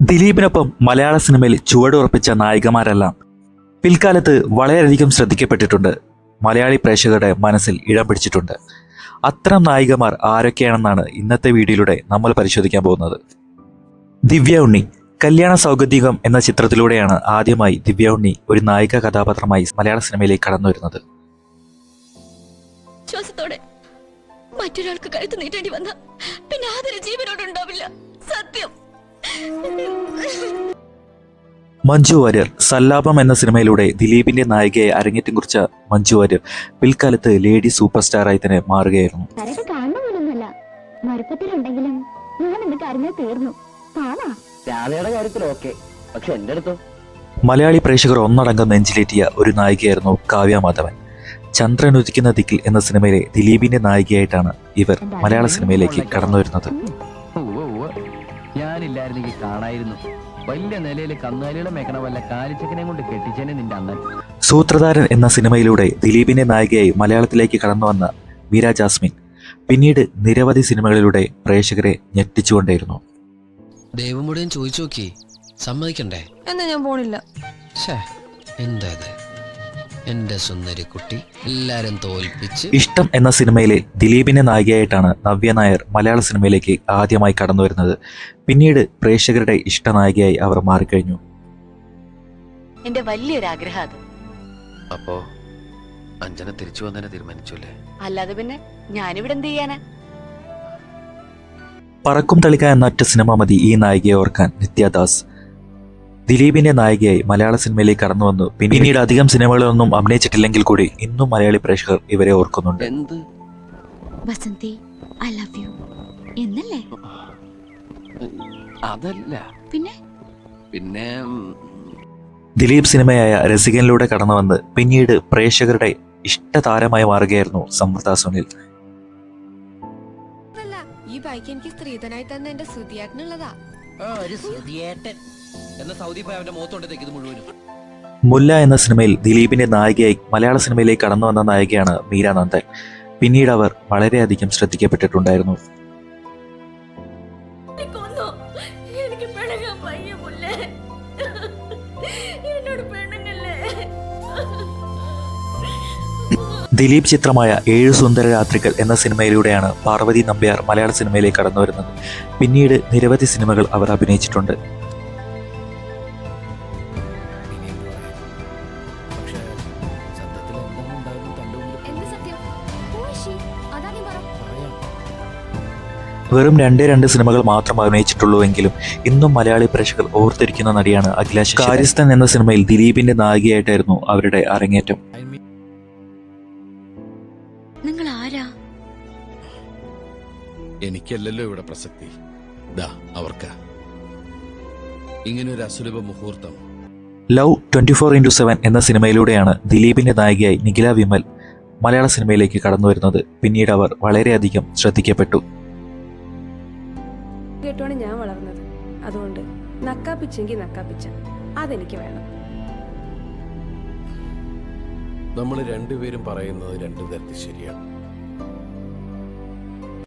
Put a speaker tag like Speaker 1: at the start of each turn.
Speaker 1: ദിലീപിനൊപ്പം മലയാള സിനിമയിൽ ചുവടുറപ്പിച്ച നായികമാരെല്ലാം പിൽക്കാലത്ത് വളരെയധികം ശ്രദ്ധിക്കപ്പെട്ടിട്ടുണ്ട്. മലയാളി പ്രേക്ഷകരുടെ മനസ്സിൽ ഇടം പിടിച്ചിട്ടുണ്ട്. അത്തരം നായികമാർ ആരൊക്കെയാണെന്നാണ് ഇന്നത്തെ വീഡിയോയിലൂടെ നമ്മൾ പരിശോധിക്കാൻ പോകുന്നത്. ദിവ്യ ഉണ്ണി കല്യാണ സൗഗതികം എന്ന ചിത്രത്തിലൂടെയാണ് ആദ്യമായി ദിവ്യ ഉണ്ണി ഒരു നായിക കഥാപാത്രമായി മലയാള സിനിമയിലേക്ക് കടന്നു വരുന്നത്.
Speaker 2: മറ്റൊരാൾക്ക് കഴുത്ത് നീട്ടേണ്ടി വന്ന പിന്നെ ആദര ജീവനോടുണ്ടാവില്ല സത്യം.
Speaker 1: മഞ്ജു വാര്യർ സല്ലാപം എന്ന സിനിമയിലൂടെ ദിലീപിന്റെ നായികയെ അരങ്ങേറ്റം കുറിച്ച മഞ്ജു വാര്യർ പിൽക്കാലത്ത് ലേഡി സൂപ്പർ സ്റ്റാറായി തന്നെ മാറുകയായിരുന്നു. മലയാളി പ്രേക്ഷകർ ഒന്നടങ്കം നെഞ്ചിലേറ്റിയ ഒരു നായികയായിരുന്നു കാവ്യ മാധവൻ. ചന്ദ്രൻ ഉദിക്കുന്ന ദിക്കിൽ എന്ന സിനിമയിലെ ദിലീപിന്റെ നായികയായിട്ടാണ് ഇവർ മലയാള സിനിമയിലേക്ക് കടന്നു വരുന്നത്.
Speaker 3: ഞാനില്ലായിരുന്നെങ്കിൽ കാണായിരുന്നു. വലിയ നിലയിൽ കന്നുകാലികളെ മേക്കണ വല്ല കാലിച്ചക്കനെ കൊണ്ട് കെട്ടിച്ചേനെ നിന്റെ അന്നൻ
Speaker 1: സൂത്രധാരൻ എന്ന സിനിമയിലൂടെ ദിലീപിനെ നായികയായി മലയാളത്തിലേക്ക് കടന്നു വന്ന മീര ജാസ്മിൻ പിന്നീട് നിരവധി സിനിമകളിലൂടെ പ്രേക്ഷകരെ ഞെട്ടിച്ചുകൊണ്ടേയിരുന്നു.
Speaker 4: ദേവമുടിയും ചോദിച്ചു നോക്കി. സമ്മതിക്കണ്ടേ?
Speaker 2: എന്നാ ഞാൻ പോണില്ല.
Speaker 4: എന്താ എന്റെ സുന്ദരി കുട്ടി എല്ലാരും തോൽപ്പിച്ച്
Speaker 1: ഇഷ്ടം എന്ന സിനിമയിലെ ദിലീപിന്റെ നായികയായിട്ടാണ് നവ്യ നായർ മലയാള സിനിമയിലേക്ക് ആദ്യമായി കടന്നു വരുന്നത്. പിന്നീട് പ്രേക്ഷകരുടെ ഇഷ്ട നായികയായി അവർ മാറിക്കഴിഞ്ഞു.
Speaker 5: എന്റെ വലിയൊരു ആഗ്രഹം അത്.
Speaker 6: അപ്പോ അഞ്ജന തിരിച്ചു വന്നതിനെ തീരുമാനിച്ചല്ലേ?
Speaker 5: അല്ലാതെ പിന്നെ ഞാനിവിടെ എന്ത് ചെയ്യാനാ?
Speaker 1: പറക്കും തളിക എന്ന ഒറ്റ സിനിമ മതി ഈ നായികയെ ഓർക്കാൻ നിത്യദാസ്. ദിലീപിന്റെ നായികയായി മലയാള സിനിമയിലേക്ക് കടന്നു വന്നു പിന്നീട് അധികം സിനിമകളൊന്നും അഭിനയിച്ചിട്ടില്ലെങ്കിൽ കൂടി ഇന്നും മലയാളി പ്രേക്ഷകർ ഇവരെ ഓർക്കുന്നുണ്ട്.
Speaker 6: എന്ത്?
Speaker 7: വസന്തി ഐ ലവ് യു എന്നല്ലേ?
Speaker 6: അതല്ല.
Speaker 7: പിന്നെ?
Speaker 6: പിന്നെ
Speaker 1: ദിലീപ് സിനിമയായ രസികനിലൂടെ കടന്നു വന്ന് പിന്നീട് പ്രേക്ഷകരുടെ ഇഷ്ട താരമായി മാറുകയായിരുന്നു സമൃദ്ധ സുനിൽ.
Speaker 2: ഈ ബൈക്ക് എനിക്ക് സ്ത്രീധനായി തന്നെ എന്റെ ശ്രുതിയാട്ടിനുള്ളതാ.
Speaker 4: എന്ന സൗദി പോയി അവന്റെ മുഖത്തോട്ടത്തേക്ക് ഇത് മുഴുവനും.
Speaker 1: മുല്ല എന്ന സിനിമയിൽ ദിലീപിന്റെ നായികയായി മലയാള സിനിമയിലേക്ക് കടന്നു വന്ന നായികയാണ് മീര നന്ദൻ. പിന്നീട് അവർ വളരെയധികം ശ്രദ്ധിക്കപ്പെട്ടിട്ടുണ്ടായിരുന്നു. ദിലീപ് ചിത്രമായ ഏഴ് സുന്ദര രാത്രികൾ എന്ന സിനിമയിലൂടെയാണ് പാർവതി നമ്പ്യാർ മലയാള സിനിമയിലേക്ക് കടന്നു വരുന്നത്. പിന്നീട് നിരവധി സിനിമകൾ അവർ അഭിനയിച്ചിട്ടുണ്ട്. വെറും രണ്ടേ രണ്ട് സിനിമകൾ മാത്രം അഭിനയിച്ചിട്ടുള്ളൂവെങ്കിലും ഇന്നും മലയാളി പ്രേക്ഷകർ ഓർത്തിരിക്കുന്ന നടിയാണ് അഖിലാഷ് കാര്യസ്ഥൻ എന്ന സിനിമയിൽ ദിലീപിന്റെ നായികയായിട്ടായിരുന്നു അവരുടെ അരങ്ങേറ്റം.
Speaker 2: നിങ്ങൾ ആരാ
Speaker 8: എനിക്കല്ലല്ലോ ഇവിടെ പ്രസക്തി. ദാ അവർക്ക്. ഇങ്ങനൊരു അസുലഭ മുഹൂർത്തം.
Speaker 1: Love twenty four into seven എന്ന സിനിമയിലൂടെയാണ് ദിലീപിന്റെ നായികയായി നിഖില വിമൽ മലയാള സിനിമയിലേക്ക് കടന്നു വരുന്നത് പിന്നീട് അവർ വളരെയധികം ശ്രദ്ധിക്കപ്പെട്ടു.
Speaker 9: കേട്ടുമാണ് ഞാൻ വളർന്നത്. അതുകൊണ്ട് നക്കാപ്പിച്ചെങ്കിൽ നക്കാപ്പിച്ച. അതെനിക്ക് വേണം.
Speaker 8: നമ്മൾ രണ്ടുപേരും പറയുന്നത് രണ്ടു തരത്തിൽ ശരിയാണ്